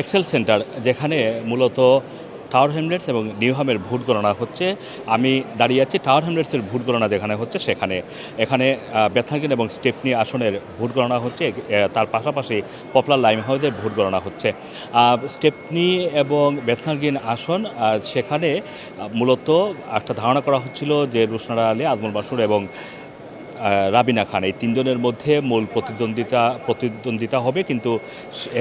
Excel centre, যেখানে মূলত Tower Hamlets এবং নিউহামের ভোট গণনা হচ্ছে। আমি দাঁড়িয়ে আছি টাওয়ার হ্যামলেটসের ভোট গণনা যেখানে হচ্ছে সেখানে। এখানে বেথাঙ্গিন এবং স্টেপনি আসনের ভোট গণনা হচ্ছে তার পাশাপাশি পপুলার লাইম হাউসের ভোট গণনা হচ্ছে। স্টেপনি এবং বেথাঙ্গিন আসন সেখানে মূলত একটা ধারণা করা হচ্ছিল যে রুশনারা আলী আজমল বাসুর এবং রাবিনা খান। এই তিনজনের মধ্যে মূল প্রতিদ্বন্দ্বিতা প্রতিদ্বন্দ্বিতা হবে, কিন্তু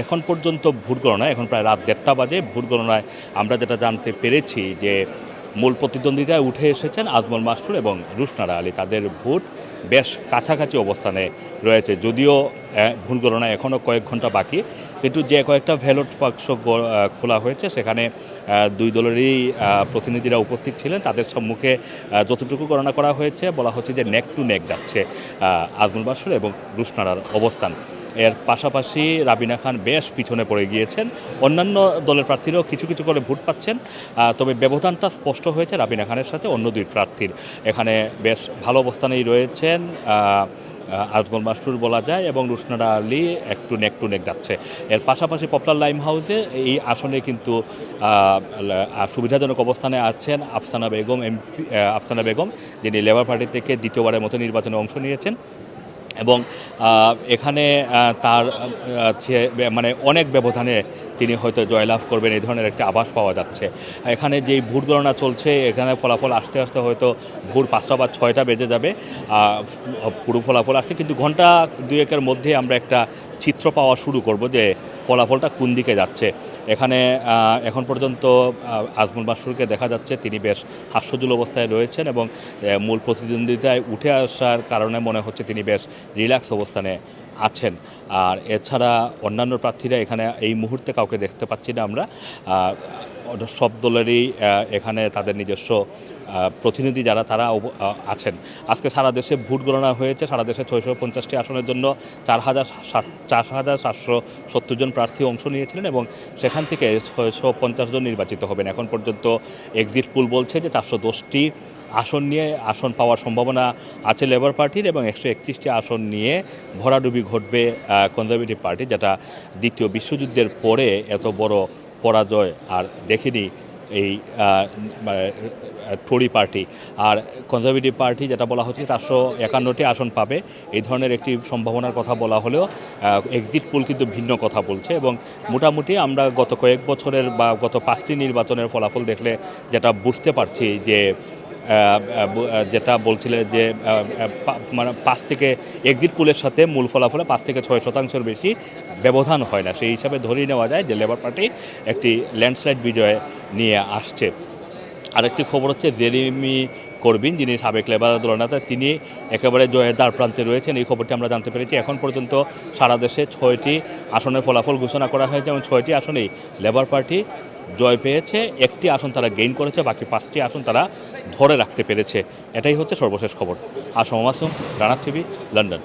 এখন পর্যন্ত ভোট গণনায় এখন প্রায় রাত দেড়টা বাজে, ভোট গণনায় আমরা যেটা জানতে পেরেছি যে মূল প্রতিদ্বন্দ্বিতায় উঠে এসেছেন আজমল মাসুর এবং রুশনারা আলী। তাদের ভোট বেশ কাছাকাছি অবস্থানে রয়েছে। যদিও ভুল গণনা এখনও কয়েক ঘণ্টা বাকি। কিন্তু যে কয়েকটা ভ্যালট বাক্স খোলা হয়েছে, সেখানে দুই দলেরই প্রতিনিধিরা উপস্থিত ছিলেন। তাদের সম্মুখে যতটুকু গণনা করা হয়েছে, বলা হচ্ছে যে নেক টু নেক যাচ্ছে আজমুল আজমল বাসুর এবং রুশনারার অবস্থান। এর পাশাপাশি রাবিনা খান বেশ পিছনে পড়ে গিয়েছেন। অন্যান্য দলের প্রার্থীরাও কিছু কিছু করে ভোট পাচ্ছেন। তবে ব্যবধানটা স্পষ্ট হয়েছে রাবিনা খানের সাথে অন্য দুই প্রার্থীর। এখানে বেশ ভালো অবস্থানেই রয়েছেন আজমল মাসরুর বলা যায় এবং রুশনারা আলী একটু নেক টু নেক যাচ্ছে। এর পাশাপাশি পপুলার লাইম হাউসে এই আসনে কিন্তু সুবিধাজনক অবস্থানে আছেন আফসানা বেগম, এমপি আফসানা বেগম, যিনি লেবার পার্টি থেকে দ্বিতীয়বারের মতো নির্বাচনে অংশ নিয়েছেন। এবং এখানে তার মানে অনেক ব্যবধানে তিনি হয়তো জয়লাভ করবেন, এই ধরনের একটা আভাস পাওয়া যাচ্ছে। এখানে যেই ভোট গণনা চলছে, এখানে ফলাফল আসতে আসতে হয়তো ভোর পাঁচটা বা ছয়টা বেজে যাবে। পুরো ফলাফল আসছে, কিন্তু ঘণ্টা দুয়েকের মধ্যে আমরা একটা চিত্র পাওয়া শুরু করব যে ফলাফলটা কোন দিকে যাচ্ছে। এখানে এখন পর্যন্ত আজমল বাসুরকে দেখা যাচ্ছে তিনি বেশ হাস্যজুল অবস্থায় রয়েছেন এবং মূল প্রতিদ্বন্দ্বিতায় উঠে আসার কারণে মনে হচ্ছে তিনি বেশ রিল্যাক্স অবস্থানে আছেন। আর এছাড়া অন্যান্য প্রার্থীরা এখানে এই মুহূর্তে কাউকে দেখতে পাচ্ছি না আমরা। সব দলেরই এখানে তাদের নিজস্ব প্রতিনিধি যারা, তারা আছেন। আজকে সারা দেশে ভোট গণনা হয়েছে। সারা দেশে ছয়শো পঞ্চাশটি আসনের জন্য চার হাজার চার হাজার সাতশো সত্তর জন প্রার্থী অংশ নিয়েছিলেন এবং সেখান থেকে ছয়শো পঞ্চাশ জন নির্বাচিত হবেন। এখন পর্যন্ত এক্সিট পুল বলছে যে চারশো দশটি আসন নিয়ে আসন পাওয়ার সম্ভাবনা আছে লেবার পার্টির এবং একশো একত্রিশটি আসন নিয়ে ভরাডুবি ঘটবে কনজারভেটিভ পার্টি যেটা দ্বিতীয় বিশ্বযুদ্ধের পরে এত বড় পরাজয় আর দেখিনি এই মানে, টরি পার্টি। আর কনজারভেটিভ পার্টি যেটা বলা হচ্ছে চারশো একান্নটি আসন পাবে এই ধরনের একটি সম্ভাবনার কথা বলা হলেও এক্সিট পুল কিন্তু ভিন্ন কথা বলছে এবং মোটামুটি আমরা গত কয়েক বছরের বা গত পাঁচটি নির্বাচনের ফলাফল দেখলে যেটা বুঝতে পারছি যে যেটা বলছিলেন যে মানে পাঁচ থেকে এক্সিট পুলের সাথে মূল ফলাফলে পাঁচ থেকে ছয় শতাংশের বেশি ব্যবধান হয় না। সেই হিসাবে ধরেই নেওয়া যায় যে লেবার পার্টি একটি ল্যান্ডস্লাইড বিজয় নিয়ে আসছে। আরেকটি খবর হচ্ছে জেরিমি করবিন, যিনি সাবেক লেবার দলনেতা তিনি একেবারে জয়ের দ্বার প্রান্তে রয়েছেন। এই খবরটি আমরা জানতে পেরেছি। এখন পর্যন্ত সারা দেশে ছয়টি আসনের ফলাফল ঘোষণা করা হয়েছে এবং ছয়টি আসনেই লেবার পার্টি জয় পেয়েছে, একটি আসন তারা গেইন করেছে, বাকি পাঁচটি আসন তারা ধরে রাখতে পেরেছে। এটাই হচ্ছে সর্বশেষ খবর। আর মাসুম রানা টিভি, লন্ডন।